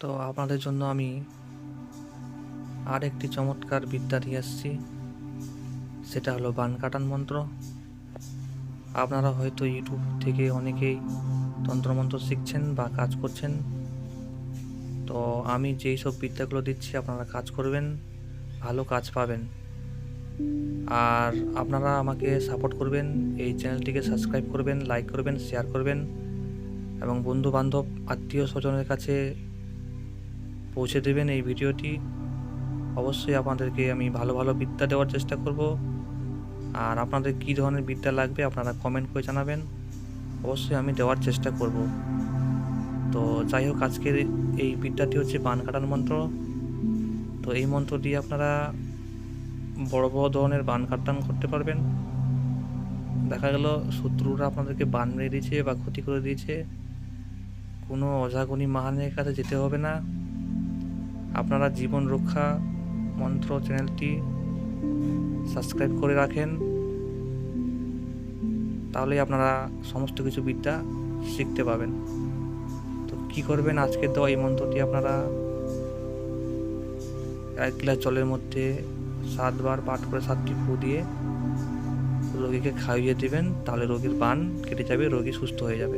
তো আপনাদের জন্য আমি আর একটি চমৎকার বিদ্যা দিয়ে আসছি। সেটা হলো বান কাটান মন্ত্র। আপনারা হয়তো ইউটিউব থেকে অনেকেই তন্ত্রমন্ত্র শিখছেন বা কাজ করছেন। তো আমি যেই সব বিদ্যাগুলো দিচ্ছি, আপনারা কাজ করবেন, ভালো কাজ পাবেন। আর আপনারা আমাকে সাপোর্ট করবেন, এই চ্যানেলটিকে সাবস্ক্রাইব করবেন লাইক করবেন শেয়ার করবেন। এবং বন্ধু বান্ধব আত্মীয় স্বজনের কাছে পৌঁছে দেবেন এই ভিডিওটি। অবশ্যই আপনাদেরকে আমি ভালো ভালো বিদ্যা দেওয়ার চেষ্টা করব। আর আপনাদের কী ধরনের বিদ্যা লাগবে আপনারা কমেন্ট করে জানাবেন। অবশ্যই আমি দেওয়ার চেষ্টা করব। তো যাই হোক, আজকের এই বিদ্যাটি হচ্ছে বান কাটার মন্ত্র। তো এই মন্ত্র দিয়ে আপনারা বড় বড় ধরনের বান কাটান করতে পারবেন। দেখা গেল, শত্রুরা আপনাদেরকে বান মেরে দিয়েছে বা ক্ষতি করে দিয়েছে। কোনো অজাগনি মাহানের কাছে যেতে হবে না। আপনারা জীবন রক্ষা মন্ত্র চ্যানেলটি সাবস্ক্রাইব করে রাখেন। তাহলেই আপনারা সমস্ত কিছু বিদ্যা শিখতে পাবেন। তো কি করবেন? আজকে দেওয়া এই মন্ত্রটি আপনারা এক গ্লাস জলের মধ্যে সাতবার পাঠ করে সাতটি ফু দিয়ে রোগীকে খাইয়ে দেবেন, তাহলে রোগীর বান কেটে যাবে, রোগী সুস্থ হয়ে যাবে।